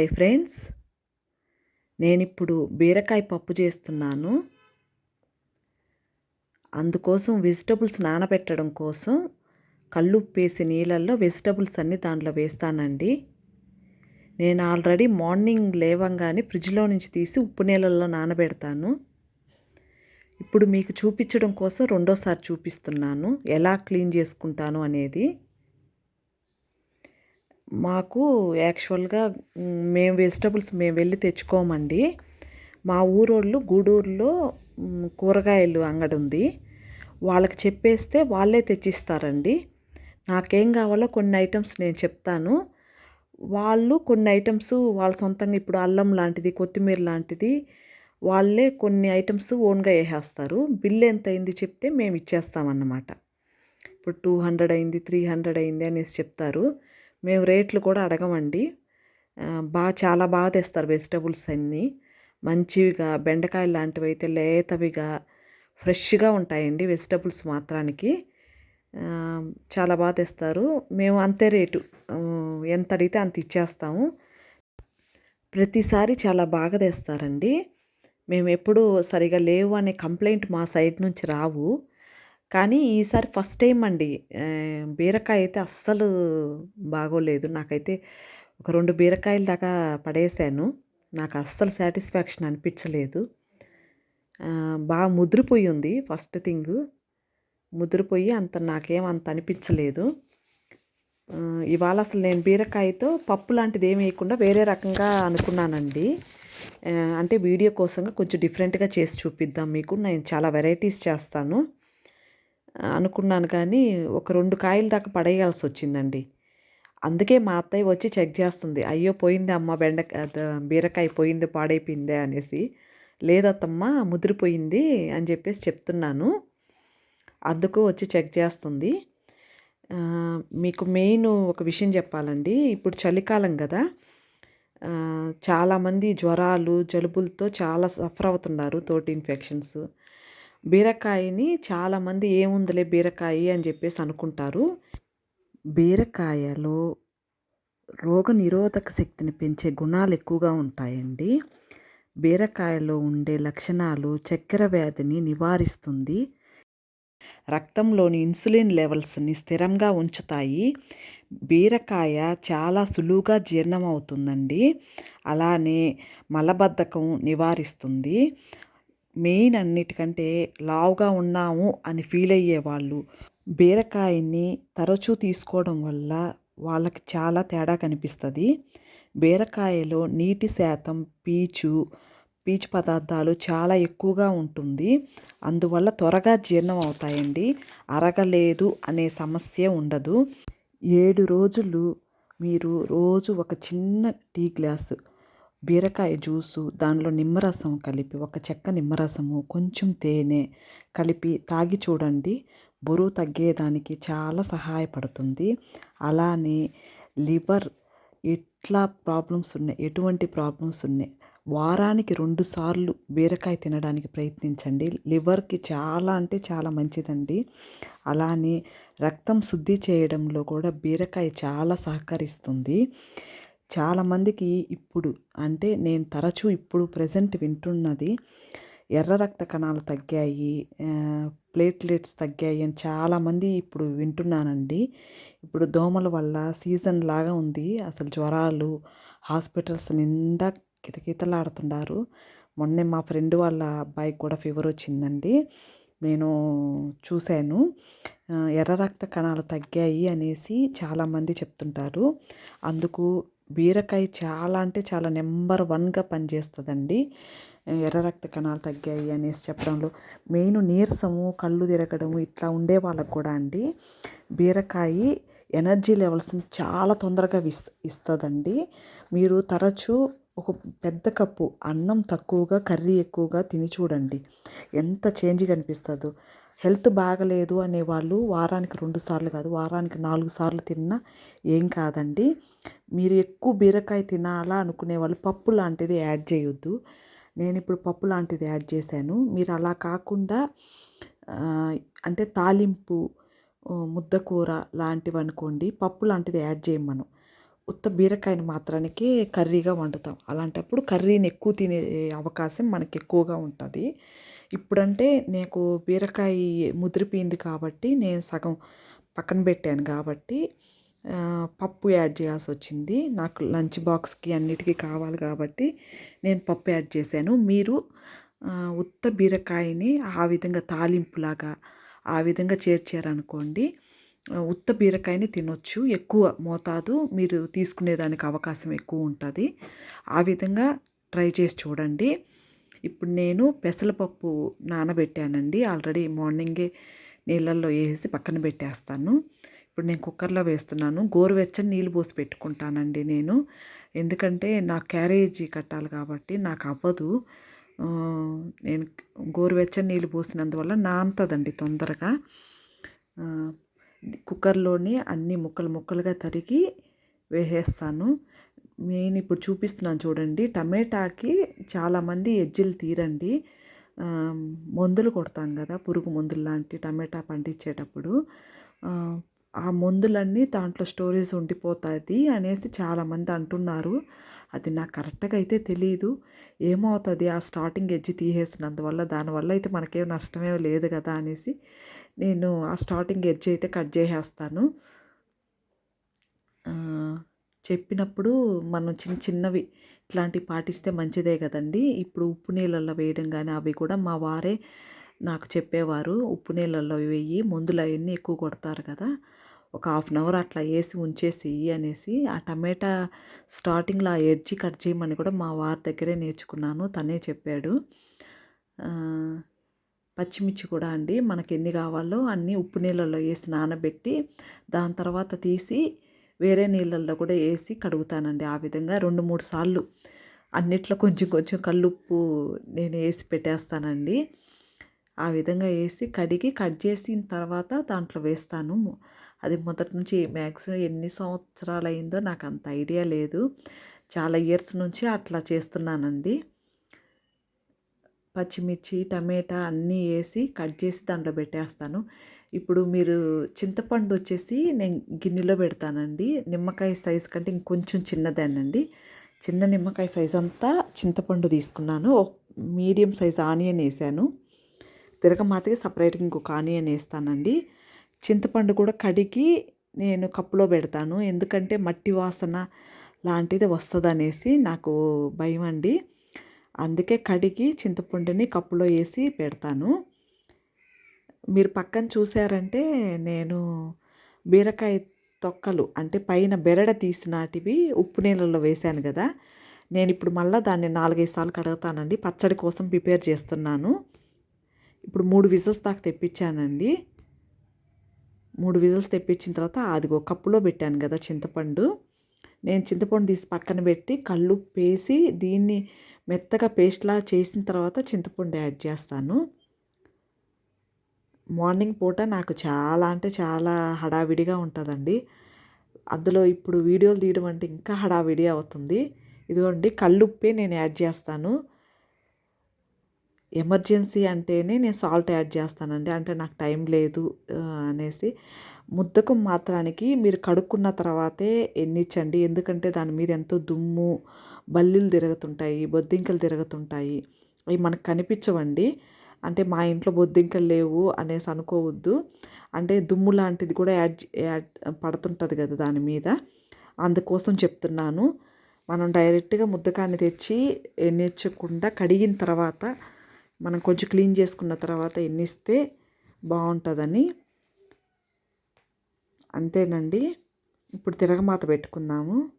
Hi friends. నేను ఇప్పుడు బీరకాయ పప్పు చేస్తున్నాను. అందుకోసం వెజిటబుల్స్ నానబెట్టడం కోసం కళ్ళుప్పేసి నీళ్ళల్లో వెజిటబుల్స్ అన్నీ దాంట్లో వేస్తానండి. నేను ఆల్రెడీ మార్నింగ్ లేవంగానే ఫ్రిడ్జ్లో నుంచి తీసి ఉప్పు నీళ్ళల్లో నానబెడతాను. ఇప్పుడు మీకు చూపించడం కోసం రెండోసారి చూపిస్తున్నాను. ఎలా క్లీన్ చేసుకుంటాను అనేది. మాకు యాక్చువల్గా మేము వెజిటబుల్స్ మేము వెళ్ళి తెచ్చుకోమండి. మా ఊరోళ్ళు గూడూరులో కూరగాయలు అంగడి ఉంది వాళ్ళకి చెప్పేస్తే వాళ్ళే తెచ్చిస్తారండి. నాకేం కావాలో కొన్ని ఐటమ్స్ నేను చెప్తాను. వాళ్ళు కొన్ని ఐటమ్స్ వాళ్ళ సొంతంగా ఇప్పుడు అల్లం లాంటిది కొత్తిమీర లాంటిది వాళ్ళే కొన్ని ఐటమ్స్ ఓన్గా వేసేస్తారు. బిల్ ఎంత అయింది చెప్తే మేము ఇచ్చేస్తామన్నమాట. ఇప్పుడు టూ హండ్రెడ్ అయింది త్రీ హండ్రెడ్ అయింది అనేసి చెప్తారు. మేము రేట్లు కూడా అడగమండి. బాగా చాలా బాగా తెస్తారు వెజిటబుల్స్ అన్నీ. మంచివిగా బెండకాయలు లాంటివి అయితే లేతవిగా ఫ్రెష్గా ఉంటాయండి వెజిటబుల్స్ మాత్రానికి. చాలా బాగా తెస్తారు. మేము అంతే రేటు. ఎంత అడిగితే అంత ఇచ్చేస్తాము. ప్రతిసారి చాలా బాగా తెస్తారండి. మేము ఎప్పుడూ సరిగా లేవు అనే కంప్లైంట్ మా సైడ్ నుంచి రావు. కానీ ఈసారి ఫస్ట్ టైం అండి. బీరకాయ అయితే అస్సలు బాగోలేదు. నాకైతే ఒక రెండు బీరకాయల దాకా పడేసాను. నాకు అస్సలు సాటిస్ఫాక్షన్ అనిపించలేదు. బాగా ముదిరిపోయి ఉంది ఫస్ట్ థింగ్. ముదిరిపోయి అంత నాకేం అంత అనిపించలేదు. ఇవాళ అసలు నేను బీరకాయతో పప్పు లాంటిది ఏమి వేయకుండా వేరే రకంగా అనుకున్నానండి. అంటే వీడియో కోసంగా కొంచెం డిఫరెంట్గా చేసి చూపిద్దాం మీకు. నేను చాలా వెరైటీస్ చేస్తాను. అనుకున్నాను కానీ ఒక రెండు కాయల దాకా పడేయాల్సి వచ్చిందండి. అందుకే మా అత్తయ్య వచ్చి చెక్ చేస్తుంది. అయ్యో పోయింది అమ్మ బెండ బీరకాయ పోయింది పాడైపోయిందే అనేసి. లేదత్తమ్మ ముదిరిపోయింది అని చెప్పేసి చెప్తున్నాను. అందుకు వచ్చి చెక్ చేస్తుంది. మీకు మెయిన్ ఒక విషయం చెప్పాలండి. ఇప్పుడు చలికాలం కదా. చాలామంది జ్వరాలు జలుబులతో చాలా సఫర్ అవుతున్నారు తోటి ఇన్ఫెక్షన్స్. బీరకాయని చాలామంది ఏముందిలే బీరకాయ అని చెప్పేసి అనుకుంటారు. బీరకాయలో రోగ నిరోధక శక్తిని పెంచే గుణాలు ఎక్కువగా ఉంటాయండి. బీరకాయలో ఉండే లక్షణాలు చక్కెర వ్యాధిని నివారిస్తుంది. రక్తంలోని ఇన్సులిన్ లెవెల్స్ని స్థిరంగా ఉంచుతాయి. బీరకాయ చాలా సులువుగా జీర్ణం అవుతుందండి అలానే మలబద్ధకం నివారిస్తుంది. మెయిన్ అన్నిటికంటే లావుగా ఉన్నాము అని ఫీల్ అయ్యేవాళ్ళు బీరకాయని తరచూ తీసుకోవడం వల్ల వాళ్ళకి చాలా తేడా కనిపిస్తుంది. బీరకాయలో నీటి శాతం పీచు పీచు పదార్థాలు చాలా ఎక్కువగా ఉంటుంది. అందువల్ల త్వరగా జీర్ణం అవుతాయండి. అరగలేదు అనే సమస్య ఉండదు. ఏడు రోజులు మీరు రోజు ఒక చిన్న టీ గ్లాసు బీరకాయ జ్యూసు దానిలో నిమ్మరసం కలిపి ఒక చెక్క నిమ్మరసము కొంచెం తేనె కలిపి తాగి చూడండి. బరువు తగ్గేదానికి చాలా సహాయపడుతుంది. అలానే లివర్ ఎట్లా ప్రాబ్లమ్స్ ఉన్నాయి ఎటువంటి ప్రాబ్లమ్స్ ఉన్నాయి వారానికి రెండు సార్లు బీరకాయ తినడానికి ప్రయత్నించండి. లివర్కి చాలా అంటే చాలా మంచిదండి. అలానే రక్తం శుద్ధి చేయడంలో కూడా బీరకాయ చాలా సహకరిస్తుంది. చాలామందికి ఇప్పుడు అంటే నేను తరచూ ఇప్పుడు ప్రజెంట్ వింటున్నది ఎర్ర రక్త కణాలు తగ్గాయి ప్లేట్లెట్స్ తగ్గాయి అని చాలామంది ఇప్పుడు వింటున్నానండి. ఇప్పుడు దోమల వల్ల సీజన్ లాగా ఉంది. అసలు జ్వరాలు హాస్పిటల్స్ నిండా కితకితలాడుతున్నారు. మొన్నే మా ఫ్రెండ్ వాళ్ళ అబ్బాయికి కూడా ఫీవర్ వచ్చిందండి. నేను చూశాను. ఎర్ర రక్త కణాలు తగ్గాయి అనేసి చాలామంది చెప్తుంటారు. అందుకు బీరకాయ చాలా అంటే చాలా నెంబర్ వన్గా పనిచేస్తుందండి. ఎర్ర రక్త కణాలు తగ్గాయి అనేసి చెప్పడంలో మెయిన్ నీరసము కళ్ళు తిరగడము ఇట్లా ఉండే వాళ్ళకు కూడా అండి. బీరకాయ ఎనర్జీ లెవెల్స్ని చాలా తొందరగా ఇస్ ఇస్తుందండి. మీరు తరచూ ఒక పెద్ద కప్పు అన్నం తక్కువగా కర్రీ ఎక్కువగా తిని చూడండి. ఎంత చేంజ్ కనిపిస్తుందో హెల్త్ బాగలేదు అనే వాళ్ళు వారానికి రెండు సార్లు కాదు వారానికి నాలుగు సార్లు తిన్నా ఏం కాదండి. మీరు ఎక్కువ బీరకాయ తినాలా అనుకునే వాళ్ళు పప్పు లాంటిది యాడ్ చేయొద్దు. నేను ఇప్పుడు పప్పు లాంటిది యాడ్ చేశాను. మీరు అలా కాకుండా అంటే తాలింపు ముద్దకూర లాంటివి అనుకోండి పప్పు లాంటిది యాడ్ చేయమను. ఉత్త బీరకాయని మాత్రానికి కర్రీగా వండుతాం. అలాంటప్పుడు కర్రీని ఎక్కువ తినే అవకాశం మనకి ఎక్కువగా ఉంటుంది. ఇప్పుడంటే నాకు బీరకాయ ముదిరిపోయింది కాబట్టి నేను సగం పక్కన పెట్టాను కాబట్టి పప్పు యాడ్ చేయాల్సి వచ్చింది నాకు లంచ్ బాక్స్కి అన్నిటికీ కావాలి కాబట్టి నేను పప్పు యాడ్ చేశాను. మీరు ఉత్త బీరకాయని ఆ విధంగా తాలింపులాగా ఆ విధంగా చేర్చారనుకోండి ఉత్త బీరకాయని తినొచ్చు. ఎక్కువ మోతాదు మీరు తీసుకునేదానికి అవకాశం ఎక్కువ ఉంటుంది. ఆ విధంగా ట్రై చేసి చూడండి. ఇప్పుడు నేను పెసరపప్పు నానబెట్టానండి. ఆల్రెడీ మార్నింగే నీళ్ళల్లో వేసి పక్కన పెట్టేస్తాను. ఇప్పుడు నేను కుక్కర్లో వేస్తున్నాను. గోరువెచ్చని నీళ్ళు పోసి పెట్టుకుంటానండి నేను. ఎందుకంటే నా క్యారేజీ కట్టాలి కాబట్టి నాకు అవ్వదు. నేను గోరువెచ్చని నీళ్ళు పోసినందువల్ల నానుతుందండి తొందరగా. కుక్కర్లోనే అన్ని ముక్కలు ముక్కలుగా తరిగి వేసేస్తాను. నేను ఇప్పుడు చూపిస్తున్నాను చూడండి. టమాటాకి చాలామంది ఎజ్జిలు తీరండి. మందులు కొడతాం కదా పురుగు మందులు లాంటి టమాటా పండించేటప్పుడు. ఆ మందులన్నీ దాంట్లో స్టోరేజ్ ఉండిపోతుంది అనేసి చాలామంది అంటున్నారు. అది నాకు కరెక్ట్గా అయితే తెలియదు ఏమవుతుంది ఆ స్టార్టింగ్ ఎడ్జ్ తీసేసినందువల్ల? దానివల్ల అయితే మనకేం నష్టమే లేదు కదా అనేసి నేను ఆ స్టార్టింగ్ ఎడ్జ్ అయితే కట్ చేసేస్తాను. చెప్పినప్పుడు మనం చిన్న చిన్నవి ఇట్లాంటివి పాటిస్తే మంచిదే కదండి. ఇప్పుడు ఉప్పు నీళ్ళల్లో వేయడం కానీ అవి కూడా మా వారే నాకు చెప్పేవారు. ఉప్పు నీళ్ళల్లో వేయి మందులు అవన్నీ ఎక్కువ కొడతారు కదా. ఒక హాఫ్ అన్ అవర్ అట్లా వేసి ఉంచేసి అనేసి ఆ టమాటా స్టార్టింగ్లో ఆ ఎడ్జి కట్ చేయమని కూడా మా వారి దగ్గరే నేర్చుకున్నాను. తనే చెప్పాడు. పచ్చిమిర్చి కూడా అండి. మనకి ఎన్ని కావాలో అన్నీ ఉప్పు నీళ్ళల్లో వేసి నానబెట్టి దాని తర్వాత తీసి వేరే నీళ్ళల్లో కూడా వేసి కడుగుతానండి. ఆ విధంగా రెండు మూడు సార్లు అన్నిట్లో కొంచెం కొంచెం కల్లుప్పు నేను వేసి పెట్టేస్తానండి. ఆ విధంగా వేసి కడిగి కట్ చేసిన తర్వాత దాంట్లో వేస్తాను. అది మొదటి నుంచి మ్యాక్సిమం ఎన్ని సంవత్సరాలు అయిందో నాకు అంత ఐడియా లేదు. చాలా ఇయర్స్ నుంచి అట్లా చేస్తున్నానండి. పచ్చిమిర్చి టమాటా అన్నీ వేసి కట్ చేసి దాంట్లో పెట్టేస్తాను. ఇప్పుడు మీరు చింతపండు వచ్చేసి నేను గిన్నెలో పెడతానండి. నిమ్మకాయ సైజ్ కంటే ఇంకొంచెం చిన్నదేనండి. చిన్న నిమ్మకాయ సైజ్ అంతా చింతపండు తీసుకున్నాను. మీడియం సైజ్ ఆనియన్ వేసాను. తిరగమాతకి సపరేట్గా ఇంకొక ఆనియన్ వేస్తానండి. చింతపండు కూడా కడిగి నేను కప్పులో పెడతాను. ఎందుకంటే మట్టి వాసన లాంటిది వస్తుందనేసి నాకు భయం అండి అందుకే కడిగి చింతపండుని కప్పులో వేసి పెడతాను. మీరు పక్కన చూసారంటే నేను బీరకాయ తొక్కలు అంటే పైన బెరడ తీసినాటివి ఉప్పు నీళ్ళల్లో వేశాను కదా. నేను ఇప్పుడు మళ్ళీ దాన్ని నాలుగైదు సార్లు కడుగుతానండి. పచ్చడి కోసం ప్రిపేర్ చేస్తున్నాను. ఇప్పుడు మూడు విజిల్స్ దాకా తెప్పించానండి. మూడు విజిల్స్ తెప్పించిన తర్వాత అది ఒక కప్పులో పెట్టాను కదా చింతపండు. నేను చింతపండు తీసి పక్కన పెట్టి కళ్ళు పేసి దీన్ని మెత్తగా పేస్ట్లా చేసిన తర్వాత చింతపండు యాడ్ చేస్తాను. మార్నింగ్ పూట నాకు చాలా అంటే చాలా హడావిడిగా ఉంటుందండి. అందులో ఇప్పుడు వీడియోలు తీయడం అంటే ఇంకా హడావిడి అవుతుంది. ఇదిగోండి కళ్ళుప్పే నేను యాడ్ చేస్తాను. ఎమర్జెన్సీ అంటేనే నేను సాల్ట్ యాడ్ చేస్తానండి. అంటే నాకు టైం లేదు అనేసి. ముద్దకు మాత్రానికి మీరు కడుక్కున్న తర్వాతే ఎన్నిచ్చండి. ఎందుకంటే దాని మీద ఎంతో దుమ్ము బల్లీలు తిరుగుతుంటాయి బొద్దింకలు తిరుగుతుంటాయి. అవి మనకు కనిపించవండి. అంటే మా ఇంట్లో బొద్దింకలు లేవు అనేసి అనుకోవద్దు. అంటే దుమ్ము లాంటిది కూడా యాడ్ యాడ్ పడుతుంటుంది కదా దాని మీద. అందుకోసం చెప్తున్నాను. మనం డైరెక్ట్గా ముద్దకాన్ని తెచ్చి ఎన్నిచ్చకుండా కడిగిన తర్వాత మనం కొంచెం క్లీన్ చేసుకున్న తర్వాత ఎన్నిస్తే బాగుంటుందని. అంతేనండి. ఇప్పుడు తిరగమాత పెట్టుకుందాము.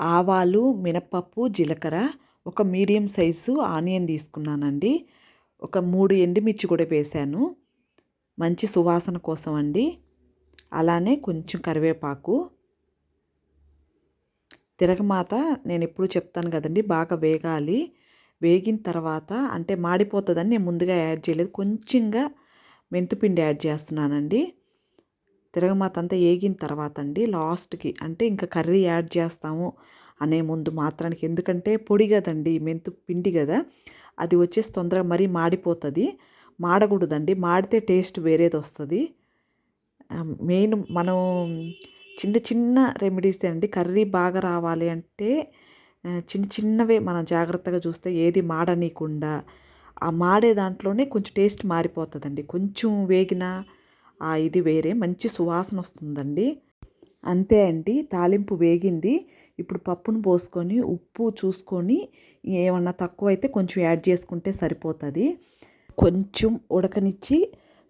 ఆవాలు మినపప్పు జీలకర్ర ఒక మీడియం సైజు ఆనియన్ తీసుకున్నానండి. ఒక మూడు ఎండుమిర్చి కూడా వేసాను. మంచి సువాసన కోసం అండి. అలానే కొంచెం కరివేపాకు. తిరగమాత నేను ఎప్పుడు చెప్తాను కదండి బాగా వేగాలి. వేగిన తర్వాత అంటే మాడిపోతుందని నేను ముందుగా యాడ్ చేయలేదు కొంచెంగా మెంతిపిండి యాడ్ చేస్తున్నానండి. తిరగమాత అంతా వేగిన తర్వాత అండి లాస్ట్కి అంటే ఇంకా కర్రీ యాడ్ చేస్తాము అనే ముందు మాత్రానికి. ఎందుకంటే పొడి కదండి మెంతు పిండి కదా. అది వచ్చేసి తొందరగా మరీ మాడిపోతుంది. మాడకూడదండి. మాడితే టేస్ట్ వేరేది వస్తుంది. మెయిన్ మనం చిన్న చిన్న రెమెడీస్ అండి. కర్రీ బాగా రావాలి అంటే చిన్న చిన్నవే మనం జాగ్రత్తగా చూస్తే ఏది మాడనీయకుండా ఆ మాడే దాంట్లోనే కొంచెం టేస్ట్ మారిపోతుందండి. కొంచెం వేగిన ఆ ఇది వేరే. మంచి సువాసన వస్తుందండి. అంతే అండి. తాలింపు వేగింది. ఇప్పుడు పప్పును పోసుకొని ఉప్పు చూసుకొని ఏమన్నా తక్కువ అయితే కొంచెం యాడ్ చేసుకుంటే సరిపోతుంది. కొంచెం ఉడకనిచ్చి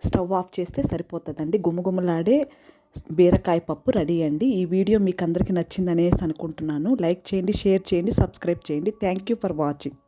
స్టవ్ ఆఫ్ చేస్తే సరిపోతుందండి. గుమగుమలాడే బీరకాయ పప్పు రెడీ అండి. ఈ వీడియో మీకు అందరికీ నచ్చిందనేసి అనుకుంటున్నాను. లైక్ చేయండి షేర్ చేయండి సబ్స్క్రైబ్ చేయండి. Thank you for watching.